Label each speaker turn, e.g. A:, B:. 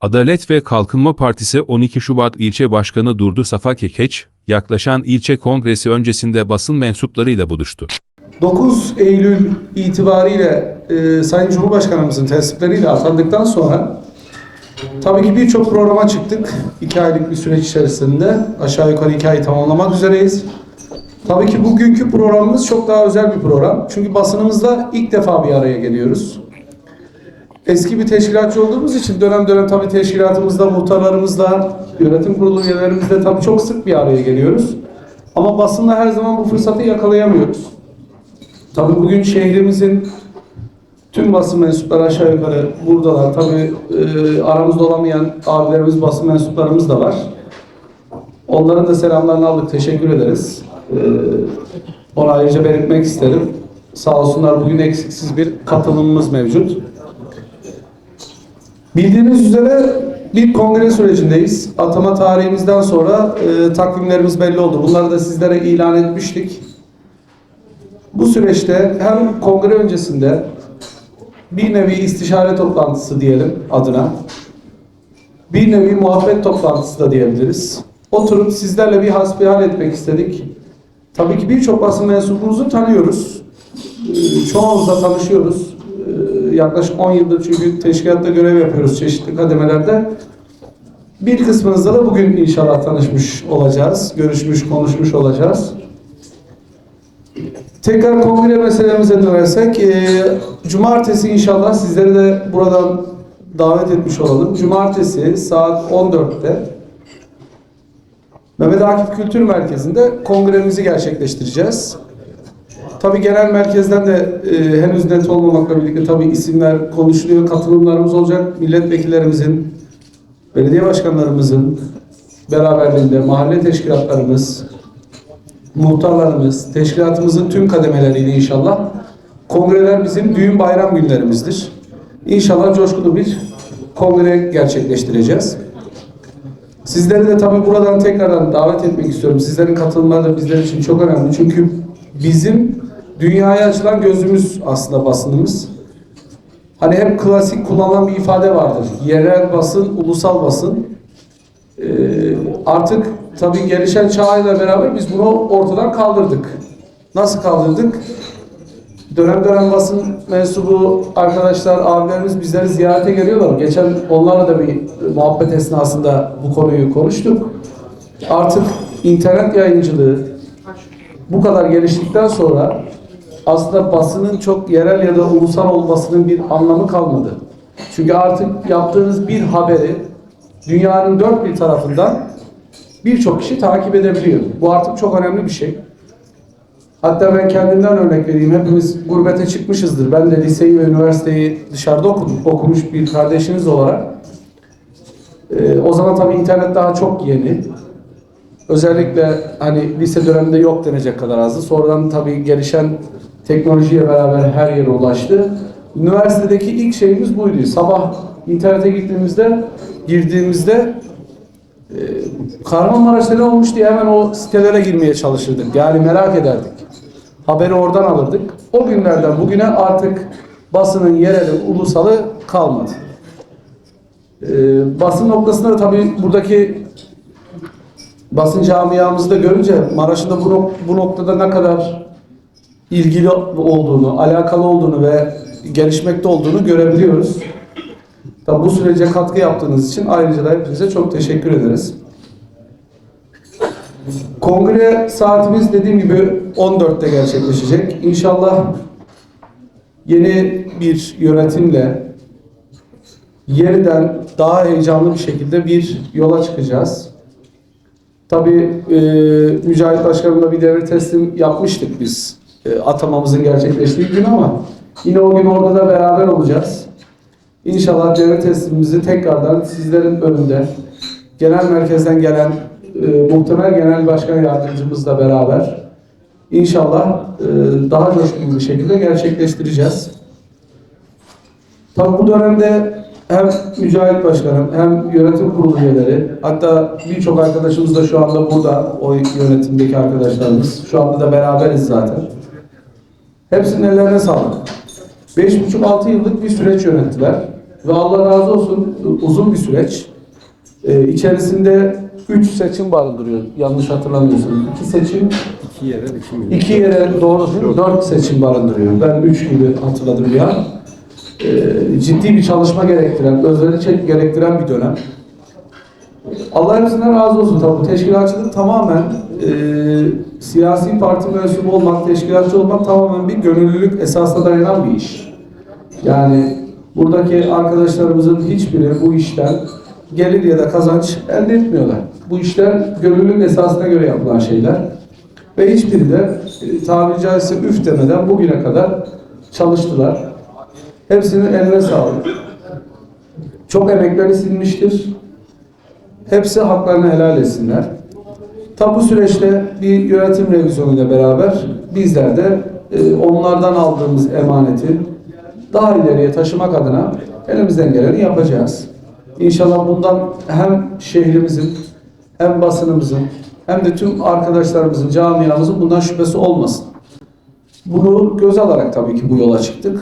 A: Adalet ve Kalkınma Partisi 12 Şubat İlçe Başkanı Durdu Safa Kekeç, yaklaşan ilçe kongresi öncesinde basın mensuplarıyla buluştu.
B: 9 Eylül itibariyle e, Sayın Cumhurbaşkanımızın tesisleriyle atandıktan sonra tabii ki birçok programa çıktık. 2 aylık bir süreç içerisinde aşağı yukarı 2 ayı tamamlamak üzereyiz. Tabii ki bugünkü programımız çok daha özel bir program. Çünkü basınımızla ilk defa bir araya geliyoruz. Eski bir teşkilatçı olduğumuz için dönem dönem tabii teşkilatımızda, muhtarlarımızla, yönetim kurulu üyelerimizle tabii çok sık bir araya geliyoruz. Ama basınla her zaman bu fırsatı yakalayamıyoruz. Tabii bugün şehrimizin tüm basın mensupları aşağı yukarı buradalar. Tabii e, aramızda olamayan abilerimiz, basın mensuplarımız da var. Onların da selamlarını aldık. Teşekkür ederiz. E, onu ayrıca belirtmek isterim. Sağ olsunlar bugün eksiksiz bir katılımımız mevcut. Bildiğiniz üzere bir kongre sürecindeyiz. Atama tarihimizden sonra e, takvimlerimiz belli oldu. Bunları da sizlere ilan etmiştik. Bu süreçte hem kongre öncesinde bir nevi istişare toplantısı diyelim adına. Bir nevi muhabbet toplantısı da diyebiliriz. Oturup sizlerle bir hasbihal etmek istedik. Tabii ki birçok basın mensubumuzu tanıyoruz. Ee, Çoğumuzla tanışıyoruz. Yaklaşık 10 yıldır çünkü teşkilatta görev yapıyoruz çeşitli kademelerde. Bir kısmınızla da bugün inşallah tanışmış olacağız. Görüşmüş, konuşmuş olacağız. Tekrar kongre meselemize dönersek, e, cumartesi inşallah sizleri de buradan davet etmiş olalım. Cumartesi saat 14'te Mehmet Akif Kültür Merkezi'nde kongremizi gerçekleştireceğiz. Tabii genel merkezden de e, henüz net olmamakla birlikte tabii isimler konuşuluyor, katılımlarımız olacak. Milletvekillerimizin, belediye başkanlarımızın beraberliğinde mahalle teşkilatlarımız, muhtarlarımız, teşkilatımızın tüm kademeleriyle inşallah kongreler bizim düğün bayram günlerimizdir. İnşallah coşkulu bir kongre gerçekleştireceğiz. Sizleri de tabii buradan tekrardan davet etmek istiyorum. Sizlerin katılımları da bizler için çok önemli. Çünkü bizim dünyaya açılan gözümüz aslında basınımız. Hani hep klasik kullanılan bir ifade vardır. Yerel basın, ulusal basın. Ee, artık tabii gelişen çağıyla beraber biz bunu ortadan kaldırdık. Nasıl kaldırdık? Dönem dönem basın mensubu arkadaşlar, abilerimiz bizleri ziyarete geliyorlar. Geçen onlarla da bir muhabbet esnasında bu konuyu konuştuk. Artık internet yayıncılığı bu kadar geliştikten sonra aslında basının çok yerel ya da ulusal olmasının bir anlamı kalmadı. Çünkü artık yaptığınız bir haberi dünyanın dört bir tarafından birçok kişi takip edebiliyor. Bu artık çok önemli bir şey. Hatta ben kendimden örnek vereyim. Hepimiz gurbete çıkmışızdır. Ben de liseyi ve üniversiteyi dışarıda okudum. Okumuş bir kardeşiniz olarak. Ee, o zaman tabii internet daha çok yeni. Özellikle hani lise döneminde yok denecek kadar azdı. Sonradan tabii gelişen teknolojiye beraber her yere ulaştı. Üniversitedeki ilk şeyimiz buydu. Sabah internete gittiğimizde, girdiğimizde e, Kahramanmaraş'ta ne olmuş diye hemen o sitelere girmeye çalışırdık. Yani merak ederdik. Haberi oradan alırdık. O günlerden bugüne artık basının yereli, ulusalı kalmadı. E, basın noktasında da tabii buradaki basın camiamızı da görünce Maraş'ın da bu, bu noktada ne kadar ilgili olduğunu, alakalı olduğunu ve gelişmekte olduğunu görebiliyoruz. Tabii bu sürece katkı yaptığınız için ayrıca da hepinize çok teşekkür ederiz. Kongre saatimiz dediğim gibi 14'te gerçekleşecek. İnşallah yeni bir yönetimle yeniden daha heyecanlı bir şekilde bir yola çıkacağız. Tabii e, Mücahit Başkanım'la bir devre teslim yapmıştık biz e, atamamızın gerçekleştiği gün ama yine o gün orada da beraber olacağız. İnşallah devre teslimimizi tekrardan sizlerin önünde genel merkezden gelen e, muhtemel genel başkan yardımcımızla beraber inşallah e, daha coşkulu bir şekilde gerçekleştireceğiz. Tabii bu dönemde hem Mücahit Başkanım hem yönetim kurulu üyeleri hatta birçok arkadaşımız da şu anda burada o yönetimdeki arkadaşlarımız. Şu anda da beraberiz zaten. Hepsinin ellerine sağlık. 5,5-6 yıllık bir süreç yönettiler. Ve Allah razı olsun uzun bir süreç. Ee, içerisinde 3 seçim barındırıyor. Yanlış hatırlamıyorsam. 2 seçim,
C: İki yere biçim
B: iki yere doğru? 4 seçim barındırıyor. Ben 3 gibi hatırladım an. Ee, ciddi bir çalışma gerektiren, özveri gerektiren bir dönem. Allah hepsinden razı olsun tabii. Bu teşkilatçılık tamamen e, siyasi parti mensubu olmak, teşkilatçı olmak tamamen bir gönüllülük esasına dayanan bir iş. Yani buradaki arkadaşlarımızın hiçbiri bu işten gelir ya da kazanç elde etmiyorlar. Bu işler gönüllülük esasına göre yapılan şeyler. Ve hiçbiri de e, tabiri caizse üf demeden bugüne kadar çalıştılar. Hepsinin eline sağlık. Çok emekleri sinmiştir. Hepsi haklarını helal etsinler. Tabi bu süreçte bir yönetim revizyonuyla beraber bizler de e, onlardan aldığımız emaneti daha ileriye taşımak adına elimizden geleni yapacağız. İnşallah bundan hem şehrimizin hem basınımızın hem de tüm arkadaşlarımızın, camiamızın bundan şüphesi olmasın. Bunu göz alarak tabii ki bu yola çıktık.